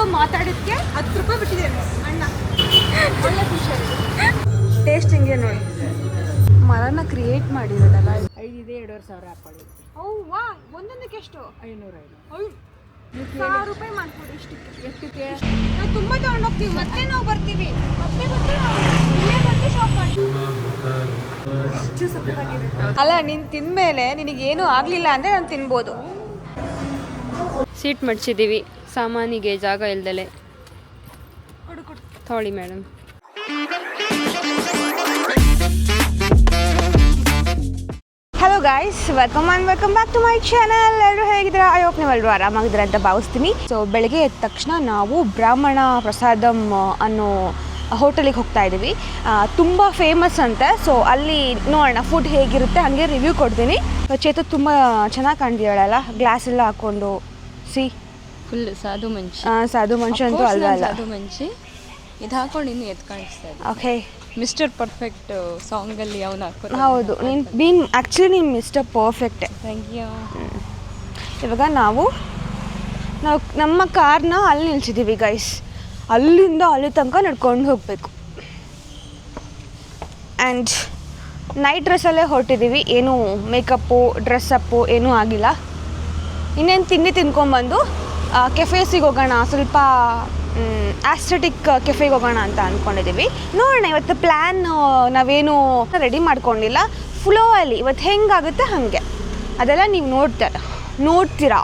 ನಿಂತ್ಕೊಂಡು ಮಾತಾಡಿದ್ಕೆ ಹತ್ತು ರೂಪಾಯಿ ಬಿಟ್ಟಿದ್ದೇನೆ ಅಣ್ಣ. ಒಳ್ಳೆ ಖುಷಿ ಟೇಸ್ಟ್ ಹಿಂಗೆ ನೋಡಿ? ಮರನ ಕ್ರಿಯೇಟ್ ಮಾಡಿರೋದಲ್ಲ? ಐದಿದೆ ಎರಡೂವರೆ ಸಾವಿರ ಹಾಕೊಳ್ಳಿ ಅವು ವಾ ಒಂದೊಂದಕ್ಕೆ ಎಷ್ಟು? ಐನೂರು ಐದು ಸಾವಿರ ರೂಪಾಯಿ ಮಾಡ್ಕೊಡಿ ಇಷ್ಟಕ್ಕೆ. ಎಷ್ಟಕ್ಕೆ? ನಾವು ತುಂಬ ತಗೊಂಡೋಗ್ತೀವಿ ಮತ್ತೆ ನಾವು ಬರ್ತೀವಿ. ಮತ್ತೆ ಮತ್ತೆ ಇಲ್ಲೇ ಬಂದು ಶಾಪ್ ಮಾಡ್ತೀವಿ ಅಲ್ಲ ನೀನು ತಿಂದ್ಮೇಲೆ ನಿನಗೇನು ಆಗಲಿಲ್ಲ ಅಂದರೆ ನಾನು ತಿನ್ಬೋದು. ಸೀಟ್ ಮಡ್ಚಿದ್ದೀವಿ. ಸಾಮಾನಿಗೆ ಜಾಗ ಇಲ್ದಲೆ. ತೋಳಿ madam. Hello guys welcome and welcome back to my channel ಎಲ್ಲರೂ ಹೇಗಿದ್ರೆ ಐ ಹೋಪ್ ನೀವೆಲ್ಲರೂ ಆರಾಮಾಗಿದ್ರೆ ಅಂತ ಭಾವಿಸ್ತೀನಿ. ಸೊ ಬೆಳಗ್ಗೆ ಎದ್ದ ತಕ್ಷಣ ನಾವು ಬ್ರಾಹ್ಮಣ ಪ್ರಸಾದಂ ಅನ್ನೋ ಹೋಟೆಲಿಗೆ ಹೋಗ್ತಾ ಇದ್ದೀವಿ. ತುಂಬ ಫೇಮಸ್ ಅಂತೆ. ಸೊ ಅಲ್ಲಿ ನೋಡೋಣ ಫುಡ್ ಹೇಗಿರುತ್ತೆ ಹಾಗೆ ರಿವ್ಯೂ ಕೊಡ್ತೀನಿ. ಚೇತು ತುಂಬ ಚೆನ್ನಾಗಿ ಕಾಣ್ತಿದ್ದಾಳಲ್ಲ ಗ್ಲಾಸ್ ಎಲ್ಲ ಹಾಕ್ಕೊಂಡು ಸಿ ಫುಲ್ ಸಾಧು ಮನುಷ್ಯ ಸಾಧು ಮನುಷ್ಯ ಅಂತೂ ಅಲ್ಲ ಸಾಧು ಮಂಚಿ ಇದು ಹಾಕೊಂಡು ಇನ್ನು ಎದ್ದು ಕಾಣಿಸ್ತಾ ಇದೆ ಓಕೆ ಮಿಸ್ಟರ್ ಪರ್ಫೆಕ್ಟ್ ಸಾಂಗಲ್ಲಿ ಅವನು ಹಾಕೋ ಹೌದು ನೀನು ಬೀನ್ ಆ್ಯಕ್ಚುಲಿ ನೀನು ಮಿಸ್ಟರ್ ಪರ್ಫೆಕ್ಟ್ ಥ್ಯಾಂಕ್ ಯು ಇವಾಗ ನಾವು ನಾವು ನಮ್ಮ ಕಾರ್ನ ಅಲ್ಲಿ ನಿಲ್ಸಿದ್ದೀವಿ ಗೈಸ್ ಅಲ್ಲಿಂದ ಅಲ್ಲಿ ತನಕ ನಡ್ಕೊಂಡು ಹೋಗಬೇಕು. ಆ್ಯಂಡ್ ನೈಟ್ ಡ್ರೆಸ್ಸಲ್ಲೇ ಹೊರಟಿದ್ದೀವಿ ಏನೂ ಮೇಕಪ್ಪು ಡ್ರೆಸ್ಸಪ್ಪು ಏನೂ ಆಗಿಲ್ಲ. ಇನ್ನೇನು ತಿಂಡಿ ತಿನ್ಕೊಂಬಂದು ಕೆಫೇಸಿಗೆ ಹೋಗೋಣ, ಸ್ವಲ್ಪ ಆಸ್ಥೆಟಿಕ್ ಕೆಫೆಗೆ ಹೋಗೋಣ ಅಂತ ಅಂದ್ಕೊಂಡಿದ್ದೀವಿ ನೋಡೋಣ, ಇವತ್ತು ಪ್ಲ್ಯಾನ್ ನಾವೇನು ರೆಡಿ ಮಾಡ್ಕೊಂಡಿಲ್ಲ. ಫ್ಲೋ ಅಲ್ಲಿ ಇವತ್ತು ಹೆಂಗಾಗುತ್ತೆ, ಹಾಗೆ. ಅದೆಲ್ಲ ನೀವು ನೋಡ್ತೀರ ನೋಡ್ತೀರಾ?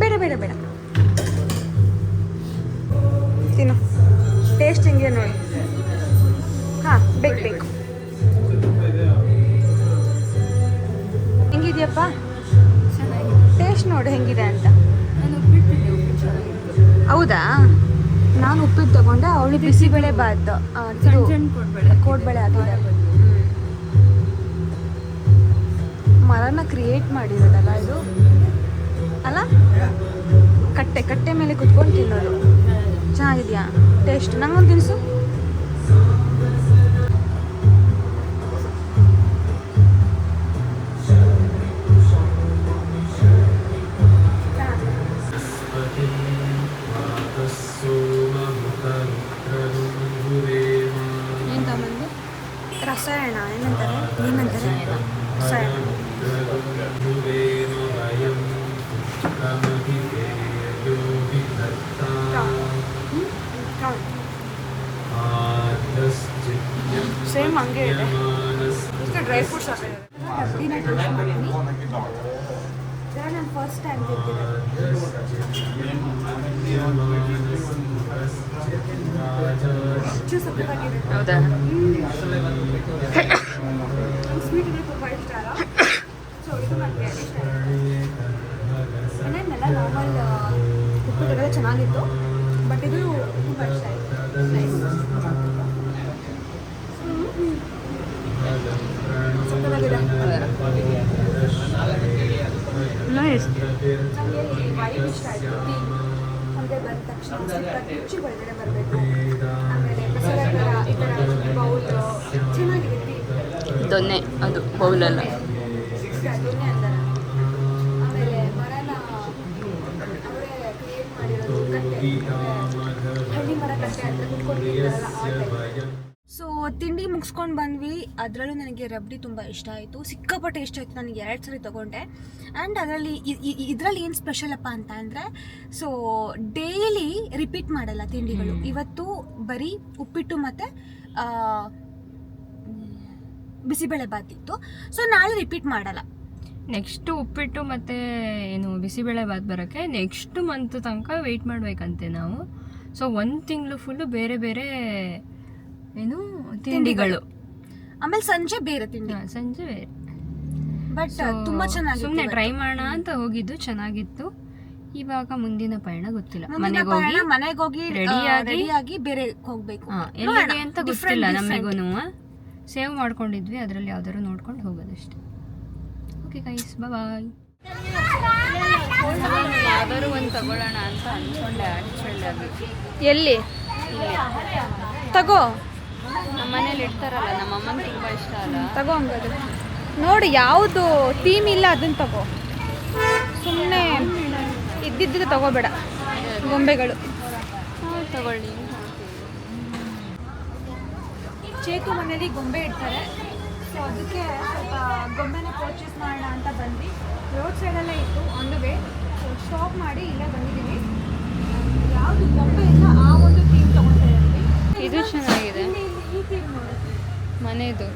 ಬೇಡ ಬೇಡ ಬೇಡ. ತಿನ್ನು. ಟೇಸ್ಟ್ ಹೆಂಗೆ ನೋಡಿ. ಹಾಂ, ಬೇಕು ಬೇಕು. ನೋಡು ಹೆಂಗಿದೆ ಅಂತ. ಹೌದಾ? ನಾನು ಉಪ್ಪಿಟ್ಟು ತಗೊಂಡೆ ಅವಳು ಬಿಸಿಬೇಳೆ ಬಾತ್. ಕೋಡ್ಬಳೆ ಹಾಕಿದ್ದಾರೆ ಮರನ ಕ್ರಿಯೇಟ್ ಮಾಡಿರೋದಲ್ಲ ಇದು? ಅಲ್ಲ? ಕಟ್ಟೆ ಕಟ್ಟೆ ಮೇಲೆ ಕುತ್ಕೊಂಡು ತಿನ್ನೋದು. ಚೆನ್ನಾಗಿದೆಯಾ? ಟೇಸ್ಟ್ ನಂಗೊಂದು ತಿನ್ಸು? ಸೇಮ್ ಹಂಗೆ ಇದೆ. ಇದಕ್ಕೆ ಡ್ರೈ ಫ್ರೂಟ್ಸ್ ಹಾಕಿದ್ದಾರೆ ನಾನು ಫಸ್ಟ್ ಟೈಮ್ ತಿಂತಿದ್ದೆ ಹೆಚ್ಚು ಸಕ್ಕತ್ತಾಗಿದೆ ಹೌದಾ? ಸ್ವೀಟ್ ಇದೆ ತುಂಬ ಇಷ್ಟ ಅಲ್ಲ ಸೊ ಇದು ನನಗೆ ಇಷ್ಟ ಮನೆಯಲ್ಲೆಲ್ಲ ನಾರ್ಮಲ್ ಉಪ್ಪಿಟ್ಟಿಗೆಲ್ಲ ಚೆನ್ನಾಗಿತ್ತು ಬಟ್ ಇದು ತುಂಬ ಇಷ್ಟ ಆಯಿತು. ನೈಸ್ ನೈಸ್ ನಮಗೆ ಬಂದ ತಕ್ಷಣ ಸ್ವಲ್ಪ ರುಚಿ ಒಳಗಡೆ ಬರಬೇಕು. ಆಮೇಲೆ ಮಸಾಲೆ ಈ ಥರ ಬೌಲ್ ದೊನ್ನೆ ಅದು ಬೌಲಲ್ಲ. ಅದನ್ನೇ ಅಂತಾರೆ ಆಮೇಲೆ ಮರನ ಅವರೇ ಕ್ರಿಯೇಟ್ ಮಾಡಿರೋದು ಕಟ್ಟೆ. ಹಳ್ಳಿ ಮರ ಕಟ್ಟೆ ಅಂತ ಕುತ್ಕೊಂಡಿರ್ತಾರಲ್ಲ ಆ ಟೈಪ್ ಸೊ ತಿಂಡಿ ಮುಗಿಸ್ಕೊಂಡು ಬಂದ್ವಿ. ಅದರಲ್ಲೂ ನನಗೆ ರಬ್ಡಿ ತುಂಬ ಇಷ್ಟ ಆಯಿತು. ಸಿಕ್ಕಾಪಟ್ಟೆ ಇಷ್ಟ ಆಯಿತು. ನನಗೆ ಎರಡು ಸರಿ ತೊಗೊಂಡೆ. ಆ್ಯಂಡ್ ಅದರಲ್ಲಿ ಇದರಲ್ಲಿ ಏನು ಸ್ಪೆಷಲ್ ಅಪ್ಪ ಅಂತ ಅಂದರೆ ಸೊ ಡೈಲಿ ರಿಪೀಟ್ ಮಾಡಲ್ಲ ತಿಂಡಿಗಳು. ಇವತ್ತು ಬರೀ ಉಪ್ಪಿಟ್ಟು ಮತ್ತು ಬಿಸಿಬೇಳೆ ಬಾತ್ ಇತ್ತು. ಸೊ ನಾಳೆ ರಿಪೀಟ್ ಮಾಡಲ್ಲ. ನೆಕ್ಸ್ಟ್ ಉಪ್ಪಿಟ್ಟು ಮತ್ತೆ ಏನು ಬಿಸಿಬೇಳೆ ಬಾತ್ ಬರೋಕ್ಕೆ ನೆಕ್ಸ್ಟ್ ಮಂತ್ ತನಕ ವೆಯ್ಟ್ ಮಾಡಬೇಕಂತೆ ನಾವು. ಸೊ ಒಂದು ತಿಂಗಳು ಫುಲ್ಲು ಬೇರೆ ಬೇರೆ ಏನು? ತಿಂಡಿಗಳು. ಆಮೇಲೆ ಸಂಜೆ ಬೇರೆ ತಿಂಡಿ. ಹಾ, ಸಂಜೆ ಬೇರೆ. ಬಟ್ ತುಂಬಾ ಚೆನ್ನಾಗಿ ಸುಮ್ಮನೆ ಟ್ರೈ ಮಾಡೋಣ ಅಂತ ಹೋಗಿದ್ದು ಚೆನ್ನಾಗಿತ್ತು. ಇವಾಗ ಮುಂದಿನ ಪಯಣ ಗೊತ್ತಿಲ್ಲ. ಮನೆಗೆ ಹೋಗಿ ಮನೆಗೆ ಹೋಗಿ ರೆಡಿಯಾಗಿ- ರೆಡಿಯಾಗಿ ಬೇರೆ ಹೋಗ್ಬೇಕು. ಎಲ್ಲಿಗೆ ಅಂತ ಗೊತ್ತಿಲ್ಲ ನಮಗೂನು ನಮಗೂ ಸೇವ್ ಮಾಡ್ಕೊಂಡಿದ್ವಿ ಅದರಲ್ಲಿ ಯಾವ್ದಾದ್ರು ನೋಡ್ಕೊಂಡು ಹೋಗೋದಷ್ಟೇ. ಓಕೆ ಗೈಸ್ ಬಾಯ್ ಯಾವ್ದಾದ್ರು ಒಂದು ತಗೊಳ್ಳೋಣ ಅಂತ ಅನ್ಕೊಂಡೆ ಆ್ಯಕ್ಚುಲಿ ಆಗಿ ಎಲ್ಲಿ? ತಗೋ. ನಮ್ಮ ಮನೇಲಿ ಇಡ್ತಾರಲ್ಲ ನಮ್ಮ ಅಮ್ಮನ ತುಂಬ ಇಷ್ಟ ಅಲ್ಲ. ತಗೋ ನೋಡಿ ಯಾವುದು ಥೀಮ್ ಇಲ್ಲ ಅದನ್ನ ತಗೋ. ಸುಮ್ಮನೆ ಇದ್ದಿದ್ದು ತಗೋಬೇಡ ಗೊಂಬೆಗಳು. ತಗೊಳ್ಳಿ. ಚೇತು ಮನೇಲಿ ಗೊಂಬೆ ಇಡ್ತಾರೆ. ಸೊ ಅದಕ್ಕೆ ಸ್ವಲ್ಪ ಗೊಂಬೆನ ಪರ್ಚೇಸ್ ಮಾಡೋಣ ಅಂತ ಬಂದ್ವಿ. ರೋಡ್ ಸೈಡಲ್ಲೇ ಇತ್ತು on the way so shop ಮಾಡಿ ಇಲ್ಲೇ ಬಂದಿದ್ದೀವಿ ಯಾವುದು ಗೊಂಬೆ ಇಲ್ಲ ಆ ಒಂದು ಥೀಮ್ ತಗೊಂಡಿದ್ದೀವಿ ಇದ್ದೀವಿ ಇದು ಚೆನ್ನಾಗಿದೆ. ಥೀಮ್ ಮನೆದು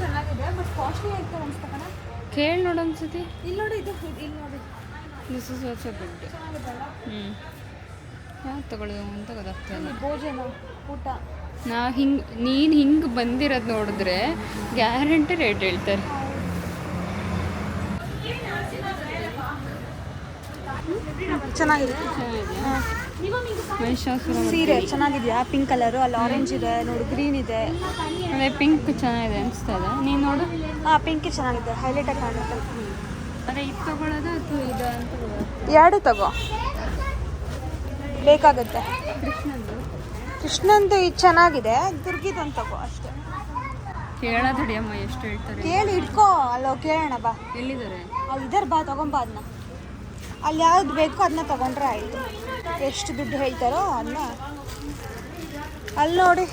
ಚೆನ್ನಾಗಿದೆ ಬಟ್ ಕಾಸ್ಟ್ಲಿ ಆಯ್ತು ಅನ್ಸ್ತಕಣ ಕೇಳಿ ನೋಡು ಅನ್ಸುತ್ತೆ ಇಲ್ಲಿ ನೋಡಿ ಇದು ಇಲ್ಲಿ ನೋಡಿ. ದಿಸ್ ಇಸ್ ಆಲ್ಸೋ ಗುಡ್ ಚೆನ್ನಾಗಿದೆಲ್ಲ ಹ್ಞೂ ಯಾಕೆ ತಗೊಳ್ಳೋದು ಅಂತ ಗೊತ್ತಾಗ್ತಾ ಇಲ್ಲ. ಭೋಜನ ಊಟ. ನಾ ಹಿಂಗೆ ನೀನು ಹಿಂಗೆ ಬಂದಿರೋದು ನೋಡಿದ್ರೆ ಗ್ಯಾರಂಟಿ ರೇಟ್ ಹೇಳ್ತಾರೆ. ಚೆನ್ನಾಗಿದೆ. ಮಹಿಷಾಸುರ ಸೀರೆ ಚೆನ್ನಾಗಿದೆಯಾ? ಪಿಂಕ್ ಕಲರು ಅಲ್ಲಿ ಆರೆಂಜ್ ಇದೆ ನೋಡು ಗ್ರೀನ್ ಇದೆ. ಅದೇ ಪಿಂಕ್ ಚೆನ್ನಾಗಿದೆ ಅನಿಸ್ತಾ ಇದೆ. ನೀನು ನೋಡು. ಹಾಂ ಪಿಂಕ್ ಚೆನ್ನಾಗಿದೆ. ಹೈಲೈಟ್ ಆಗಿ ಕಾಣುತ್ತೆ. ಅದೇ ಇದು ತಗೊಳ್ಳೋದು ಅಥವಾ ಇದು ಅಂತ ಎರಡು ತಗೋ. ಬೇಕಾಗುತ್ತೆ. ಕೃಷ್ಣಂದು. ಕೃಷ್ಣಂದು ಇದು ಚೆನ್ನಾಗಿದೆ. ದುರ್ಗಿದೊಂದು ತಗೋ ಅಷ್ಟೇ. ಕೇಳೋದು ಅಮ್ಮ ಎಷ್ಟು ಹೇಳ್ತಾರೆ? ಕೇಳಿ ಇಟ್ಕೋ. ಅಲ್ಲೋ ಕೇಳೋಣ ಬಾ. ಎಲ್ಲಿದ್ದಾರೆ? ಅಲ್ಲಿ ಇದ್ದಾರೆ ಬಾ ತಗೊಂಬಾ ಅದನ್ನ ಅಲ್ಲಿ ಯಾವ್ದು ಬೇಕು ಅದನ್ನ ತಗೊಂಡ್ರೆ ಆಯಿತು. ಎಷ್ಟು ದುಡ್ಡು ಹೇಳ್ತಾರೋ ಅನ್ನ. ಅಲ್ಲಿ ನೋಡಿ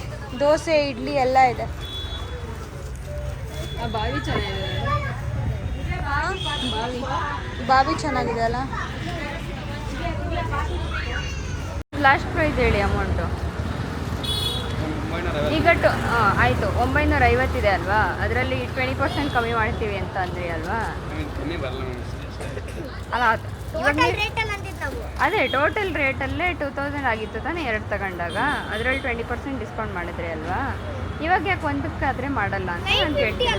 ದೋಸೆ ಇಡ್ಲಿ ಎಲ್ಲ ಇದೆ. ಆ ಬಾವಿ ಚೆನ್ನಾಗಿದೆ. ಬಾವಿ ಬಾವಿ ಚೆನ್ನಾಗಿದೆ ಅಲ್ಲ? ಲಾಸ್ಟ್ ಪ್ರೈಸ್ ಹೇಳಿ ಅಮೌಂಟು ಈಗ ಟು ಆಯಿತು. ಒಂಬೈನೂರ ಐವತ್ತಿದೆ ಅಲ್ವಾ? ಅದರಲ್ಲಿ ಟ್ವೆಂಟಿ ಪರ್ಸೆಂಟ್ ಕಮ್ಮಿ ಮಾಡ್ತೀವಿ ಅಂತ ಅಂದ್ರಿ ಅಲ್ವಾ? ಅಲ್ಲ ಆಯ್ತು ಅಲ್ಲ ಅದು- ಇವಾಗ ನೀವು- ಅದೇ ಟೋಟಲ್ ರೇಟಲ್ಲೇ ಟೂ ತೌಸಂಡ್ ಆಗಿತ್ತು ತಾನೇ ಎರಡು ತಗೊಂಡಾಗ. ಅದರಲ್ಲಿ ಟ್ವೆಂಟಿ ಪರ್ಸೆಂಟ್ ಡಿಸ್ಕೌಂಟ್ ಮಾಡಿದ್ರಿ ಅಲ್ವಾ? ಇವಾಗ ಯಾಕೆ ಒಂದಕ್ಕಾದ್ರೆ ಮಾಡಲ್ಲ ಅಂತ ನಾನು ಕೇಳ್ತೀನಿ.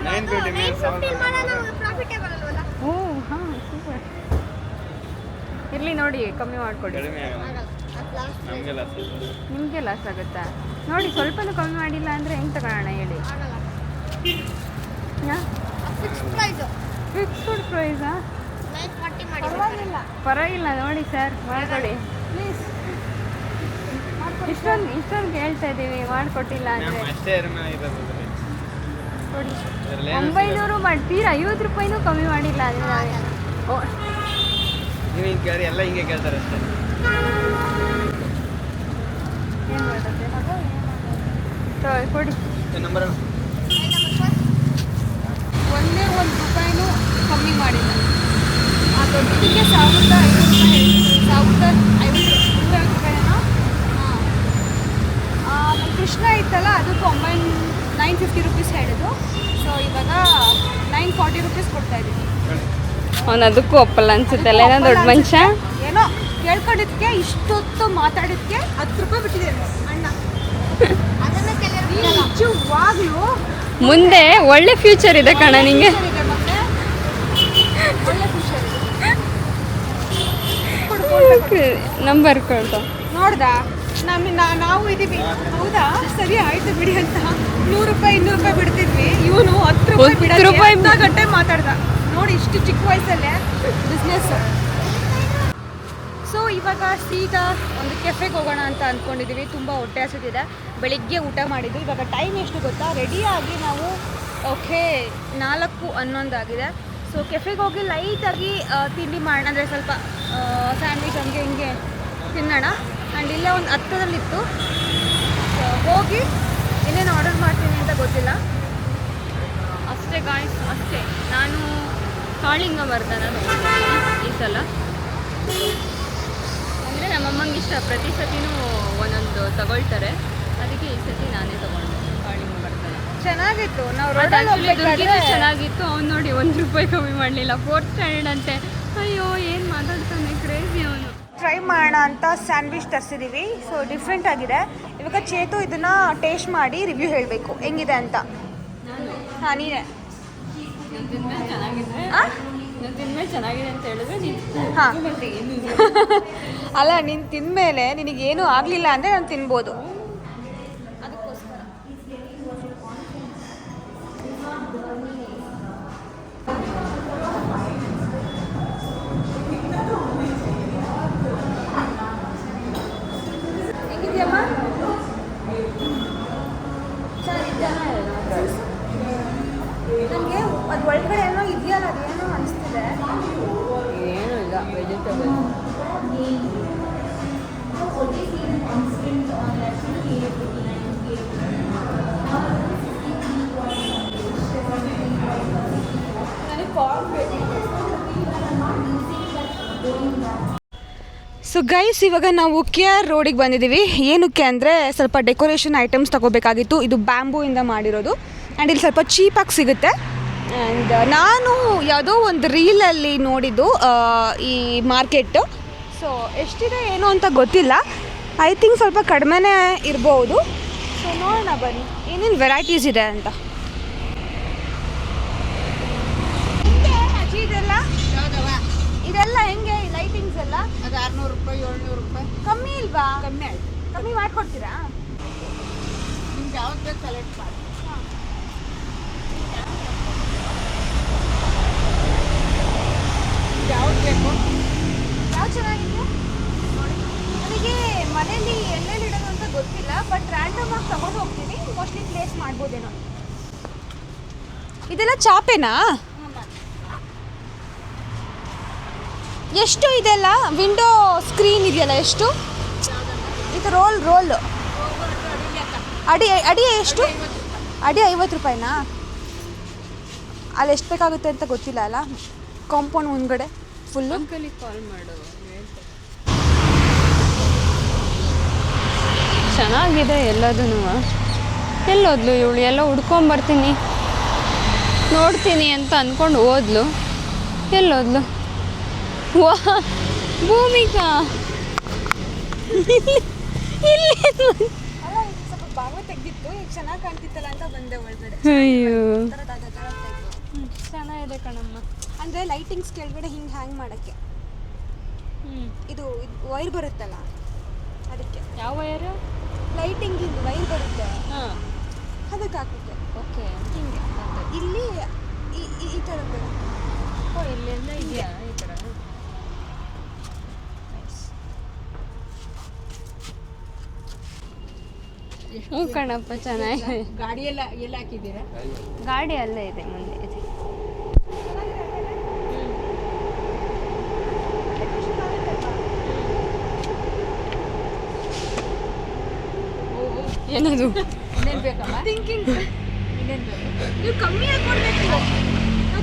ಓ ಹಾಂ ಸೂಪರ್ ಇರಲಿ ನೋಡಿ ಕಮ್ಮಿ ಮಾಡಿಕೊಡಿ. ನಿಮಗೆ ಲಾಸ್ ಆಗುತ್ತಾ? ನೋಡಿ ಸ್ವಲ್ಪನೂ ಕಮ್ಮಿ ಮಾಡಿಲ್ಲ ಅಂದರೆ ಹೆಂಗೆ ತಗೋಣ ಹೇಳಿ. ಫಿಕ್ಸ್ಡ್ ಪ್ರೈಸಾ ಪರವಾಗಿಲ್ಲ. ಪರವಾಗಿಲ್ಲ ನೋಡಿ ಸರ್ ಮಾಡ್ಕೊಡಿ. ಪ್ಲೀಸ್ ಇಷ್ಟೊಂದು ಇಷ್ಟೊಂದು ಕೇಳ್ತಾ ಇದ್ದೀವಿ ಮಾಡಿಕೊಟ್ಟಿಲ್ಲ ಅಂದರೆ. ಅದರಲ್ಲಿ. ಒಂಬೈನೂರು ಮಾಡ್ತೀರಾ ಐವತ್ತು ರೂಪಾಯಿನೂ ಕಮ್ಮಿ ಮಾಡಿಲ್ಲ ಅಂದರೆ ನಾವೇ. ಓ. ನೀವು ಹಿಂಗೆ ಕೇಳಿ ಎಲ್ಲ ಹಿಂಗೆ ಕೇಳ್ತಾರೆ ಅಷ್ಟೇ. ಏನು ಮಾಡೋದು? ಕೊಡಿ. ನಂಬರ್ ಒಂದೇ ಒಂದು ರೂಪಾಯಿನೂ ಕಮ್ಮಿ ಮಾಡಿಲ್ಲ. ದೊಡ್ಡದಕ್ಕೆ ಸಾವಿರದ ಐವತ್ತು ರೂಪಾಯಿ ಸಾವಿರದ ಐವತ್ತು ನೂರೈವತ್ತು ರೂಪಾಯಿನೋ ಹಾಂ ಕೃಷ್ಣ ಇತ್ತಲ್ಲ ಅದಕ್ಕೆ ಒಂಬೈನ್ ನೈನ್ ಫಿಫ್ಟಿ ರುಪೀಸ್ ಹೇಳಿದ್ರು ಸೊ ಇವಾಗ ನೈನ್ ಫಾರ್ಟಿ ರುಪೀಸ್ ಕೊಡ್ತಾ ಇದ್ದೀನಿ. ಅವನು ಅದಕ್ಕೂ ಒಪ್ಪಲ್ಲ ಅನ್ಸುತ್ತೆ ಅಲ್ಲ? ಏನೋ ದೊಡ್ಡ ಮನುಷ್ಯ? ಏನೋ ಕೇಳ್ಕೊಂಡಿದ್ಕೆ ಇಷ್ಟೊತ್ತು ಮಾತಾಡಿದ್ಕೆ ಹತ್ತು ರೂಪಾಯಿ ಬಿಟ್ಟಿದ್ದೇನೆ ಅಣ್ಣ. ನೀನ್ ನಿಜವಾಗ್ಲೂ ಮುಂದೆ ಒಳ್ಳೆ ಫ್ಯೂಚರ್ ಇದೆ ಕಣ ನಿಂಗೆ ಇದೆ ಮತ್ತೆ ಒಳ್ಳೆ ಖುಷಿ ನಂಬರ್ ಕೊಡ್ತು. ನೋಡ್ದಾ? ನಮ್ಮ ನಾವು ಇದೀವಿ. ಹೌದಾ? ಸರಿ ಆಯ್ತು ಬಿಡಿ ಅಂತ. ನೂರು ರೂಪಾಯಿ ಇನ್ನೂರು ರೂಪಾಯಿ ಬಿಡ್ತಿದ್ವಿ. ಇವನು ಹತ್ತು ರೂಪಾಯಿ ಬಿಡ ರೂಪಾಯಿ ಗಂಟೆ ಮಾತಾಡ್ದ? ನೋಡಿ ಇಷ್ಟು ಚಿಕ್ಕ ವಯಸ್ಸಲ್ಲೇ. ಬಿಸ್ನೆಸ್ ಸೊ ಇವಾಗ ಸೀದಾ ಒಂದು ಕೆಫೆಗೆ ಹೋಗೋಣ ಅಂತ ಅಂದ್ಕೊಂಡಿದ್ದೀವಿ ತುಂಬ ಹೊಟ್ಟೆ ಹಸಿದಿದೆ. ಬೆಳಿಗ್ಗೆ ಊಟ ಮಾಡಿದ್ವಿ ಇವಾಗ ಟೈಮ್ ಎಷ್ಟು ಗೊತ್ತಾ? ರೆಡಿಯಾಗಿ ನಾವು ಓಕೆ ನಾಲ್ಕು ಹನ್ನೊಂದಾಗಿದೆ ಸೊ ಕೆಫೆಗೆ ಹೋಗಿ ಲೈಟಾಗಿ ತಿಂಡಿ ಮಾಡೋಣ ಅಂದರೆ ಸ್ವಲ್ಪ ಸ್ಯಾಂಡ್ವಿಚ್ ಹಂಗೆ ಹಿಂಗೆ ತಿನ್ನೋಣ. ಆ್ಯಂಡ್ ಇಲ್ಲೇ ಒಂದು ಹತ್ತದಲ್ಲಿತ್ತು ಹೋಗಿ ಇನ್ನೇನು ಆರ್ಡರ್ ಮಾಡ್ತೀನಿ ಅಂತ ಗೊತ್ತಿಲ್ಲ. ಅಷ್ಟೇ ಗಾಯ್ಸ್ ಅಷ್ಟೇ. ನಾನು ಕಾಳಿಂಗ ಬರ್ತಾನೆ ಈ ಸಲ. ಅಂದರೆ ನಮ್ಮಮ್ಮಂಗೆ ಇಷ್ಟ. ಪ್ರತಿ ಸತಿನೂ ಒಂದೊಂದು ತಗೊಳ್ತಾರೆ. ಅದಕ್ಕೆ ಈ ಸತಿ ನಾನೇ ತಗೊಂಡೆ ಚೆನ್ನಾಗಿತ್ತು. ನಾವು ರೋಡಲ್ಲಿ ಹೋಗ್ಬೇಕಾದ್ರೆ ಚೆನ್ನಾಗಿತ್ತು. ಅವ್ನು ನೋಡಿ ಒಂದು ರೂಪಾಯಿ ಕಮ್ಮಿ ಮಾಡಲಿಲ್ಲ. ಫೋರ್ತ್ ಸ್ಟ್ಯಾಂಡರ್ಡ್ ಅಂತೆ. ಅಯ್ಯೋ ಏನು ಮಾತಾಡ್ತಾನೆ? ಕ್ರೇಜಿ ಅವನು. ಟ್ರೈ ಮಾಡೋಣ ಅಂತ ಸ್ಯಾಂಡ್ವಿಚ್ ತರಿಸಿದ್ದೀವಿ ಸೊ ಡಿಫ್ರೆಂಟ್ ಆಗಿದೆ. ಇವಾಗ ಚೇತು ಇದನ್ನ ಟೇಸ್ಟ್ ಮಾಡಿ ರಿವ್ಯೂ ಹೇಳಬೇಕು. ಹೆಂಗಿದೆ ಅಂತ? ಹಾಂ ನೀನೇ. ಚೆನ್ನಾಗಿದೆ. ಅಂತ ಹೇಳಿದ್ರೆ ಹಾ. ಅಲ್ಲ ನೀನು ತಿಂದಮೇಲೆ ನಿನಗೇನು ಆಗಲಿಲ್ಲ ಅಂದರೆ ನಾನು ತಿನ್ಬೋದು. ಸೊ ಗೈಸ್ ಇವಾಗ ನಾವು ಕೆ ಆರ್ ರೋಡಿಗೆ ಬಂದಿದ್ದೀವಿ. ಏನಕ್ಕೆ ಅಂದರೆ ಸ್ವಲ್ಪ ಡೆಕೋರೇಷನ್ ಐಟಮ್ಸ್ ತಗೋಬೇಕಾಗಿತ್ತು. ಇದು ಬ್ಯಾಂಬೂಯಿಂದ ಮಾಡಿರೋದು. ಆ್ಯಂಡ್ ಇಲ್ಲಿ ಸ್ವಲ್ಪ ಚೀಪಾಗಿ ಸಿಗುತ್ತೆ. ಆ್ಯಂಡ್ ನಾನು ಯಾವುದೋ ಒಂದು ರೀಲಲ್ಲಿ ನೋಡಿದ್ದು ಈ ಮಾರ್ಕೆಟ್ಟು ಸೊ ಎಷ್ಟಿದೆ ಏನು ಅಂತ ಗೊತ್ತಿಲ್ಲ. ಐ ಥಿಂಕ್ ಸ್ವಲ್ಪ ಕಡಿಮೆನೇ ಇರ್ಬೋದು. ಸೊ ನೋಡೋಣ ಬನ್ನಿ. ಏನೇನು ವೆರೈಟೀಸ್ ಇದೆ ಅಂತ. ಇಲ್ವಾ ಕಮ್ಮಿ ಆಯ್ತು. ಕಮ್ಮಿ ಮಾಡ್ಕೊಡ್ತೀರಾ? ನಿಮ್ಗೆ ಯಾವ್ದು ಬೇಕು ಸೆಲೆಕ್ಟ್ ಮಾಡಿ. ಯಾವ್ದು ಬೇಕು? ಯಾವ ಚೆನ್ನಾಗಿದೆ ನನಗೆ ಮನೇಲಿ ಎಲ್ಲೆಲ್ಲಿ ಇಡೋದು ಅಂತ ಗೊತ್ತಿಲ್ಲ ಬಟ್ ರ್ಯಾಂಡಮ್ ಆಗಿ ತಗೊಂಡು ಹೋಗ್ತೀನಿ. ಮೋಸ್ಟ್ಲಿ ಪ್ಲೇಸ್ ಮಾಡ್ಬೋದೇನೋ. ಇದೆಲ್ಲ ಚಾಪೆನಾ? ಎಷ್ಟು ಇದೆಲ್ಲ? ವಿಂಡೋ ಸ್ಕ್ರೀನ್ ಇದೆಯಲ್ಲ ಎಷ್ಟು? ಇದು ರೋಲ್ ರೋಲ್. ಅಡಿ ಅಡಿ ಎಷ್ಟು? ಅಡಿ ಐವತ್ತು ರೂಪಾಯಿನಾ? ಅಲ್ಲಿ ಎಷ್ಟು ಬೇಕಾಗುತ್ತೆ ಅಂತ ಗೊತ್ತಿಲ್ಲ ಅಲ್ಲ? ಕಾಂಪೌಂಡ್ ಮುಂದ್ಗಡೆ ಫುಲ್ಲು ಕಾಲ್ ಮಾಡು ಚೆನ್ನಾಗಿದೆ ಎಲ್ಲದೂ ಎಲ್ಲೋದ್ಲು ಇವಳು? ಎಲ್ಲ ಹುಡ್ಕೊಂಬರ್ತೀನಿ ನೋಡ್ತೀನಿ ಅಂತ ಅಂದ್ಕೊಂಡು ಹೋದ್ಲು. ಎಲ್ಲೋದ್ಲು? ವಾ, ಭೂಮಿಕಾ. ಇಲ್ಲಿ ಅಲ್ಲ ಇದು ಸ್ವಲ್ಪ ಭಾಗ ತೆಗ್ದಿತ್ತು ಈಗ ಚೆನ್ನಾಗಿ ಕಾಣ್ತಿತ್ತಲ್ಲ ಅಂತ ಬಂದೆ ಒಳಗಡೆ ಅಯ್ಯೋ ಹ್ಮ್. ಚೆನ್ನಾಗಿದೆ ಕಣಮ್ಮ ಅಂದ್ರೆ ಲೈಟಿಂಗ್ಸ್ ಕೆಳಗಡೆ ಹಿಂಗೆ ಹ್ಯಾಂಗ್ ಮಾಡಕ್ಕೆ ಹ್ಞೂ ಇದು ವೈರ್ ಬರುತ್ತಲ್ಲ ಅದಕ್ಕೆ ಯಾವ ವಯರು ಲೈಟಿಂಗ್ ಇದು ವೈರ್ ಬರುತ್ತೆ ಹಾಂ ಅದಕ್ಕೆ ಹಾಕುತ್ತೆ ಓಕೆ ಹಿಂಗೆ ಇಲ್ಲಿ ಈ- ಈ- ಈ ಥರ ಬರುತ್ತೆ ಓ ಇಲ್ಲೆಲ್ಲ ಇದೆಯಾ ಈ ಥರ ಹ್ಞೂ ಕಣಪ್ಪ ಚೆನ್ನಾಗಿದೆ ಗಾಡಿ ಎಲ್ಲ ಹಾಕಿದ್ದೀರಾ? ಗಾಡಿ ಅಲ್ಲೇ ಇದೆ ಮುಂದೆ ಇದೆ. ಏನದು? ಥಿಂಕಿಂಗ್ ನೀವು ಕಮ್ಮಿ ಹಾಕೊಡ್ಬೇಕು ನಾವು.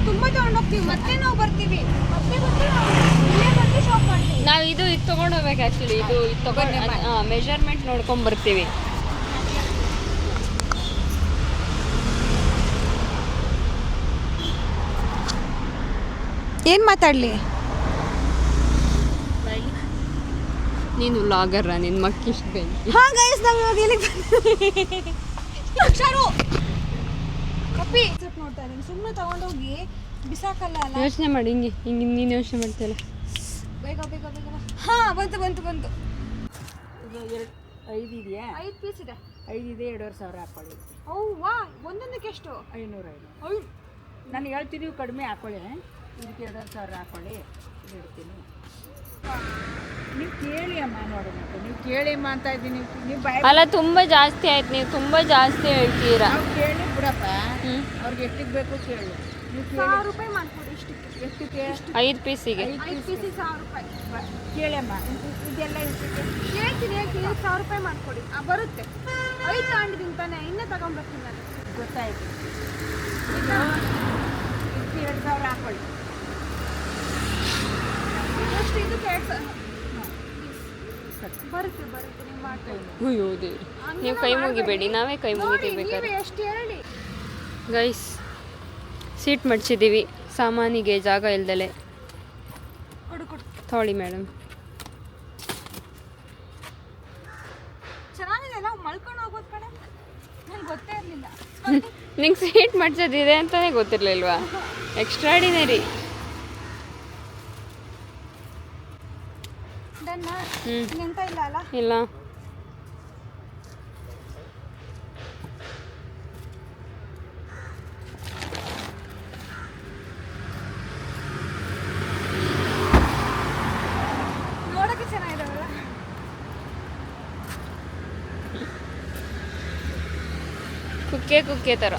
ತುಂಬ ತಗೊಂಡೋಗ್ತೀವಿ ಮತ್ತೆ ನಾವು ಬರ್ತೀವಿ. ಮತ್ತೆ ನಾವು ಇದು ಇದು ತೊಗೊಂಡು ಹೋಗ್ಬೇಕು ಆ್ಯಕ್ಚುಲಿ ಇದು ಇದು ತೊಗೊಂಡು ಮೆಜರ್ಮೆಂಟ್ ನೋಡ್ಕೊಂಡ್ ಬರ್ತೀವಿ. ಏನು ಮಾತಾಡಲಿ? ನೀನು ಲಾಗರ ನಿನ್ನ ಮಕ್ಕಿಷ್ಟು ಬೆಂಕಿ ಹಾ ಗೈಸ್ ನಾವು ಇವಾಗ ಎಲ್ಲಿಗೆ ಬಂದಿದ್ದೀವಿ ಕಪ್ಪಿ! ಸ್ವಲ್ಪ ನೋಡ್ತಾ ಇದ್ದೀನಿ. ಸುಮ್ಮನೆ ತಗೊಂಡೋಗಿ ಬಿಸಾಕಲ್ಲ ಅಲ್ಲ? ಯೋಚನೆ ಮಾಡಿ ಹಿಂಗೆ ಹಿಂಗೆ ನೀನು ಯೋಚನೆ ಮಾಡ್ತೀಯಲ್ಲ ಬೇಗ ಬೇಗ ಬೇಗ. ಹಾ ಬಂತು ಬಂತು ಬಂತು. ಇದು ಎರಡು ಐದು ಇದೆಯಾ? ಐದು ಪೀಸ್ ಇದೆ. ಐದು ಇದೆ ಎರಡೂವರೆ ಸಾವಿರ ಹಾಕೊಳ್ಳಿ. ಓ ವಾ ಒಂದೊಂದಕ್ಕೆ ಎಷ್ಟು? ಐನೂರು ಐದು ನಾನು ಹೇಳ್ತೀನಿ ಕಡಿಮೆ ಹಾಕೊಳ್ಳಿ ಇದಕ್ಕೆ ಎರಡು ಸಾವಿರ ಹಾಕೊಳ್ಳಿ. ಇಡ್ತೀನಿ. ನೀವು ಕೇಳಿ ಅಮ್ಮ ನೋಡೋಣ ನೀವು ಕೇಳಿ ಅಮ್ಮ ಅಂತ ಇದ್ದೀನಿ. ನೀವು ಬಾಯ್ ಅಲ್ಲ ತುಂಬ ಜಾಸ್ತಿ ಆಯ್ತು. ನೀವು ತುಂಬ ಜಾಸ್ತಿ ಹೇಳ್ತೀರಾ? ನಾವು ಕೇಳಿ ಬಿಡಪ್ಪ. ಅವ್ರಿಗೆ ಎಷ್ಟಿಗೆ ಬೇಕು ಕೇಳಿ. ನೀವು ಕೇಳಿ. ಸಾವಿರ ರೂಪಾಯಿ ಮಾಡ್ಕೊಡಿ ಇಷ್ಟಕ್ಕೆ. ಎಷ್ಟಕ್ಕೆ? ಐದು ಪೀಸಿಗೆ. ಐದು ಪೀಸಿಗೆ. ಸಾವಿರ ರೂಪಾಯಿ. ಬ- ಅಮ್ಮ. ಇದೆಲ್ಲ ಎಷ್ಟಕ್ಕೆ? ಹೇಳ್ತೀನಿ ಹೇಳ್ತೀನಿ. ಸಾವಿರ ರೂಪಾಯಿ ಮಾಡ್ಕೊಡಿ. ಆ, ಬರುತ್ತೆ. ಐದು ತಗೊಂಡಿದ್ದೀನಿ ತಾನೆ. ಇನ್ನೂ ತಗೊಂಡ್ಬರ್ತೀನಿ ನಾನು. ಗೊತ್ತಾಯ್ತು. ಇದು ಇದಕ್ಕೆ ಎರಡು ಸಾವಿರ ಹಾಕೊಳ್ಳಿ. ಬರುತ್ತೆ ಬರುತ್ತೆ ನೀವು ಮಾಡ್ಕೊಳ್ಳಿ. ಅಯ್ಯೋ ದೇವ್ರು ನೀವು ಕೈ ಮುಗಿಬೇಡಿ ನಾವೇ ಕೈ ಮುಗಿತೀವಿ ಎಷ್ಟು ಹೇಳಿ ಗೈಸ್ ಸೀಟ್ ಮಡ್ಚಿದ್ದೀವಿ. ಸಾಮಾನಿಗೆ ಜಾಗ ಇಲ್ದಲೆ. ಥಾಳಿ ಮೇಡಮ್. ನಿಂಗೆ ಸೀಟ್ ಮಡ್ಸೋದಿದೆ ಅಂತಲೇ ಗೊತ್ತಿರಲಿಲ್ವಾ? ಎಕ್ಸ್ಟ್ರಾಡಿನರಿ ಡನ್ನ ಹ್ಞೂ ಎಂತ ಇಲ್ಲ ಅಲ್ಲ? ಇಲ್ಲ. ನೋಡೋಕ್ಕೆ ಚೆನ್ನಾಗಿದಾವಲ್ಲ? ಕುಕ್ಕೆ ಕುಕ್ಕೆ ಥರ